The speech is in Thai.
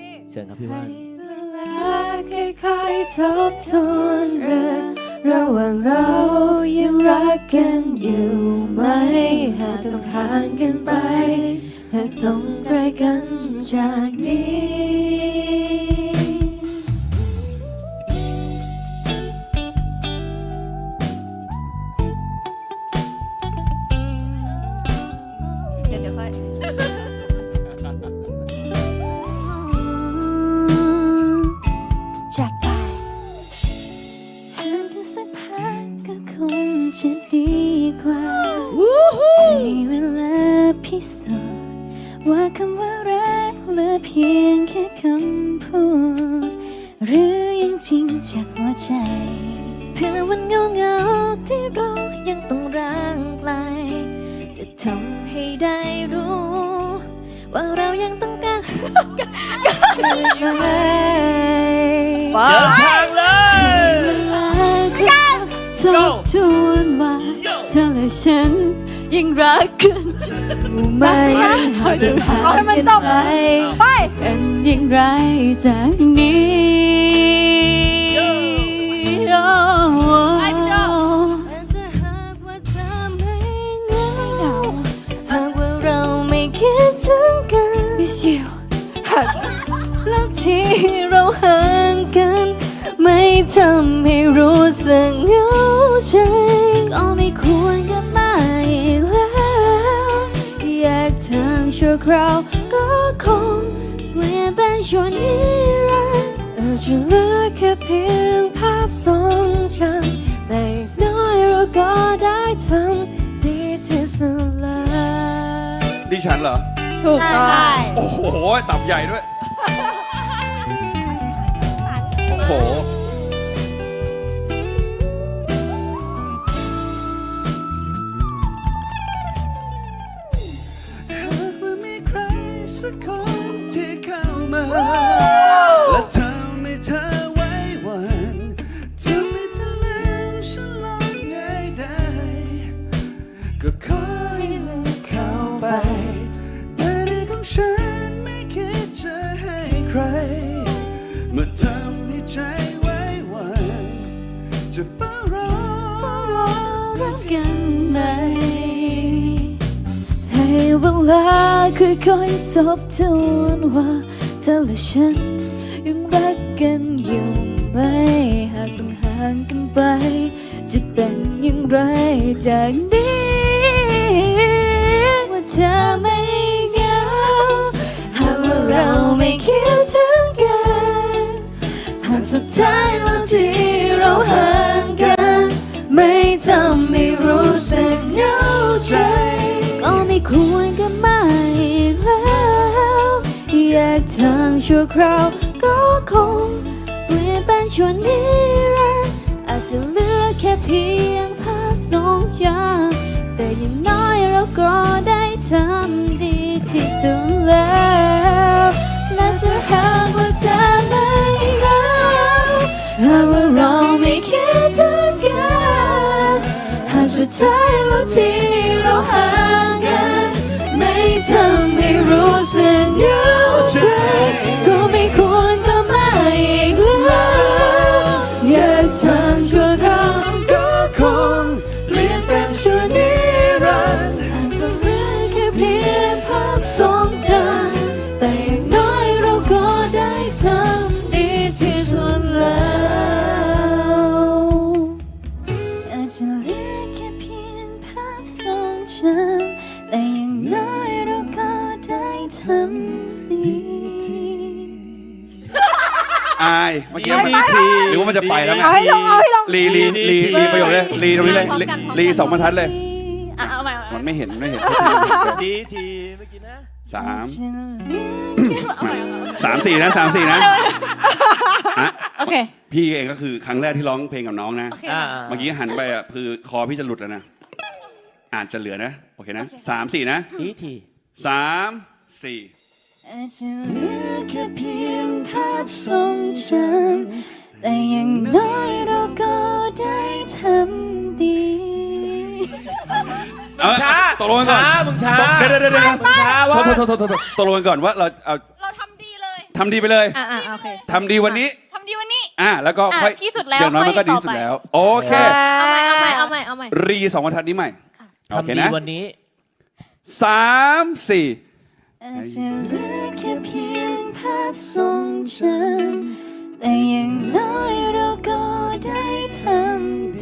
พี่เชิญครับพี่ให้ว่านเวลาค่อยๆทบทวนเรื่องระหว่างเรายังรักกันอยู่ไหมหากต้องห่างกันไปหากต้องไกลกันจากนี้ พิสูจน์ว่าคำว่ารักเหลือเพียงแค่คำพูด หรือยังจริงจากหัวใจ เพื่อวันเงาเงาๆที่เรายังต้องร่างไกล จะทำให้ได้รู้ ว่าเรายังต้องการกันอยู่ไหมไปเดินทางเลยเวลาคือทบทวนว่าเธอและฉันยังรักกัน อยู่ไหมหากเดินทางเอาให้มันจบ ไปไป กันอย่างไรจากนี้ไปพี่โจ้ แต่หากว่าเธอไม่เหงาหากว่าเราไม่คิดถึงกัน Miss you แล้วที่เราห่างกัน ไม่ทำให้รู้ ก็คงเปลี่ยนเป็นชั่วนิรันดร์อาจจะเหลือแค่เพียงภาพทรงจำแต่อย่างน้อยเราก็ได้ทำดีที่สุดแล้วดิฉันเหรอ ถูกต้องโอ้โห ตับใหญ่ด้วย โอ้โหห มา และทำให้เธอไว้วันทำให้เธอลืมฉันลงง่ายได้ ก็ขอให้เลือกเข้าไป แต่ในของฉันไม่คิดจะให้ใคร มาทำให้ใจไว้วัน จะเฝ้ารอรักกันไหมให้เวลาค่อยๆทบทวนว่า เธอและฉัน ยังรักกันอยู่ไหมหากต้องห่างกันไป จะเป็นอย่างไรจากนี้ว่าเธอไม่เหงาหากว่าเราไม่คิดถึงกันหากสุดท้ายแล้วที่เราห่างกัน ไม่ทำให้รู้ ชั่วคราว ก็คงเปลี่ยนเป็นชั่วนิรันดร์อาจจะเหลือแค่เพียงภาพทรงจำแต่อย่างน้อยเราก็ได้ทำดีที่สุดแล้วและจะหากว่าเธอไม่เหงาหากว่าเราไม่คิดถึงกันหากสุดท้ายแล้วที่เราห่างกัน ทำให้รู้สึกเหงาใจก็ไม่ควรกลับมาอีกแล้วอยากทำชั่วคราวก็คงเปลี่ยนเป็นชั่วนิรันดร์อาจจะเหลือแค่เพียงภาพทรงจำแต่อย่างน้อยเราก็ได้ทำดีที่สุดแล้วอาจจะเหลือแค่เพียงภาพทรงจำแต่อย่างน้อย ได้ทำดีอายเมื่อกี้มันดีทีหรือว่ามันจะไปแล้วไงเอาให้ลงเอาให้ลง ลีลีลีลีประโยคเลยลีตรงนี้เลยพร้อมกันพร้อมกันลีสองบรรทัดเลย อะเอาใหม่เอาใหม่มันไม่เห็นไม่เห็นดีทีเมื่อกี้นะสามฉันเหลือเอาใหม่เอาใหม่สามสี่นะสามสี่นะอะโอเคพี่เองก็คือครั้งแรกที่ร้องเพลงกับน้องนะ โอเค อ่าเมื่อกี้หันไปอะคือคอพี่จะหลุดแล้วนะอาจจะเหลือนะ โอเคนะสามสี่นะดีทีสาม อาจจะเหลือแค่เพียงภาพทรงจำแต่อย่างน้อยเราก็ได้ทำดี เอาช้าตกลงกันก่อนมึงช้าเดี๋ยวเดี๋ยวเดี๋ยวมึงช้าว่าโทษโทษโทษตกลงกันก่อนว่าเราเอาเราทำดีเลยทำดีไปเลยอ่าโอเคทำดีวันนี้ ทำดีวันนี้ อ่าแล้วก็ค่อยที่สุดแล้วอย่าน้อยมันก็ค่อยดีต่อสุดไป แล้ว โอเค เอาใหม่เอาใหม่เอาใหม่เอาใหม่รีสองวันทัดนี้ใหม่ทำดีวันนี้สามสี่ อาจจะเหลือแค่เพียงภาพทรงจำแต่อย่างน้อยเราก็ได้ทำ